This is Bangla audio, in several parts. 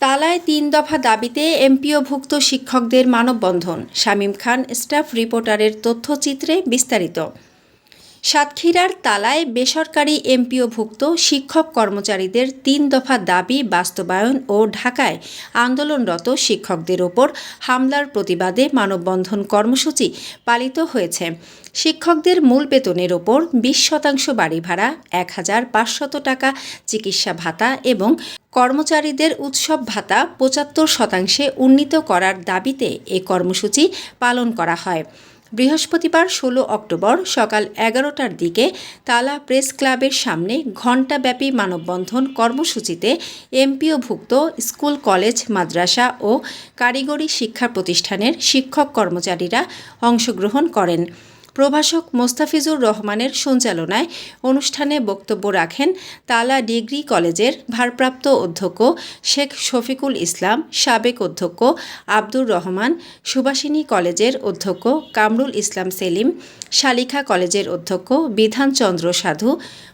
তালায় তিন দফা দাবিতে এমপিওভুক্ত শিক্ষকদের মানববন্ধন। শামীম খান, স্টাফ রিপোর্টারের তথ্যচিত্রে বিস্তারিত। সাতক্ষীরার তালায় বেসরকারি এমপিওভুক্ত শিক্ষক কর্মচারীদের তিন দফা দাবি বাস্তবায়ন ও ঢাকায় আন্দোলনরত শিক্ষকদের ওপর হামলার প্রতিবাদে মানববন্ধন কর্মসূচি পালিত হয়েছে। শিক্ষকদের মূল বেতনের ওপর বিশ শতাংশ বাড়ি ভাড়া, এক হাজার পাঁচশত টাকা চিকিৎসা ভাতা এবং কর্মচারীদের উৎসব ভাতা পঁচাত্তর শতাংশে উন্নীত করার দাবিতে এ কর্মসূচি পালন করা হয়। বৃহস্পতিবার ষোলো অক্টোবর সকাল এগারোটার দিকে তালা প্রেস ক্লাবের সামনে ঘণ্টাব্যাপী মানববন্ধন কর্মসূচিতে এমপিওভুক্ত স্কুল, কলেজ, মাদ্রাসা ও কারিগরি শিক্ষা প্রতিষ্ঠানের শিক্ষক কর্মচারীরা অংশগ্রহণ করেন। প্রভাষক মোস্তাফিজুর রহমানের সঞ্চালনায় অনুষ্ঠানে বক্তব্য রাখেন তালা ডিগ্রি কলেজের ভারপ্রাপ্ত অধ্যক্ষ শেখ শফিকুল ইসলাম, সাবেক অধ্যক্ষ আব্দুর রহমান, সুভাষিনী কলেজের অধ্যক্ষ কামরুল ইসলাম সেলিম, শালিখা কলেজের অধ্যক্ষ বিধানচন্দ্র সাধু,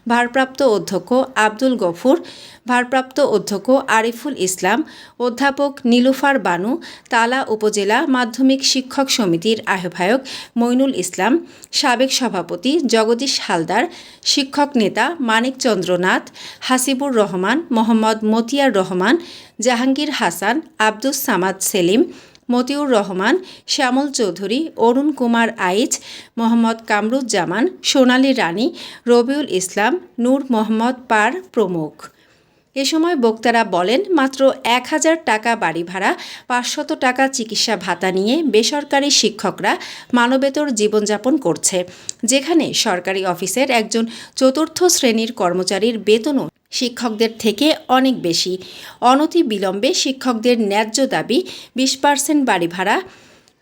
ভারপ্রাপ্ত অধ্যক্ষ আব্দুল গফুর, ভারপ্রাপ্ত অধ্যক্ষ আরিফুল ইসলাম, অধ্যাপক নীলুফার বানু, তালা উপজেলা মাধ্যমিক শিক্ষক সমিতির আহ্বায়ক মইনুল ইসলাম সাবেক সভাপতি জগদীশ হালদার, শিক্ষক নেতা মানিক চন্দ্রনাথ, হাসিবুর রহমান, মোহাম্মদ মতিয়ার রহমান, জাহাঙ্গীর হাসান, আব্দুস সামাদ সেলিম, মতিউর রহমান, শ্যামল চৌধুরী, অরুণ কুমার আইচ, মোহাম্মদ কামরুজ্জামান, সোনালী রানী, রবিউল ইসলাম, নূর মোহাম্মদ পার প্রমুখ। এ সময় বক্তারা বলেন, মাত্র এক হাজার টাকা বাড়ি ভাড়া, পাঁচশত টাকা চিকিৎসা ভাতা নিয়ে বেসরকারি শিক্ষকরা মানবেতর জীবনযাপন করছে। যেখানে সরকারি অফিসের একজন চতুর্থ শ্রেণির কর্মচারীর বেতনও শিক্ষকদের থেকে অনেক বেশি। অনতি বিলম্বে শিক্ষকদের ন্যায্য দাবি, বিশ পার্সেন্ট বাড়ি ভাড়া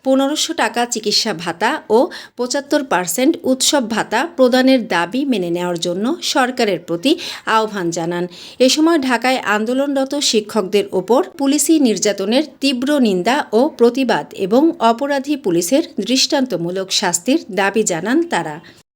পনেরোশো টাকা চিকিৎসা ভাতা ও পঁচাত্তর পার্সেন্ট উৎসব ভাতা প্রদানের দাবি মেনে নেওয়ার জন্য সরকারের প্রতি আহ্বান জানান। এ সময় ঢাকায় আন্দোলনরত শিক্ষকদের ওপর পুলিশি নির্যাতনের তীব্র নিন্দা ও প্রতিবাদ এবং অপরাধী পুলিশের দৃষ্টান্তমূলক শাস্তির দাবি জানান তারা।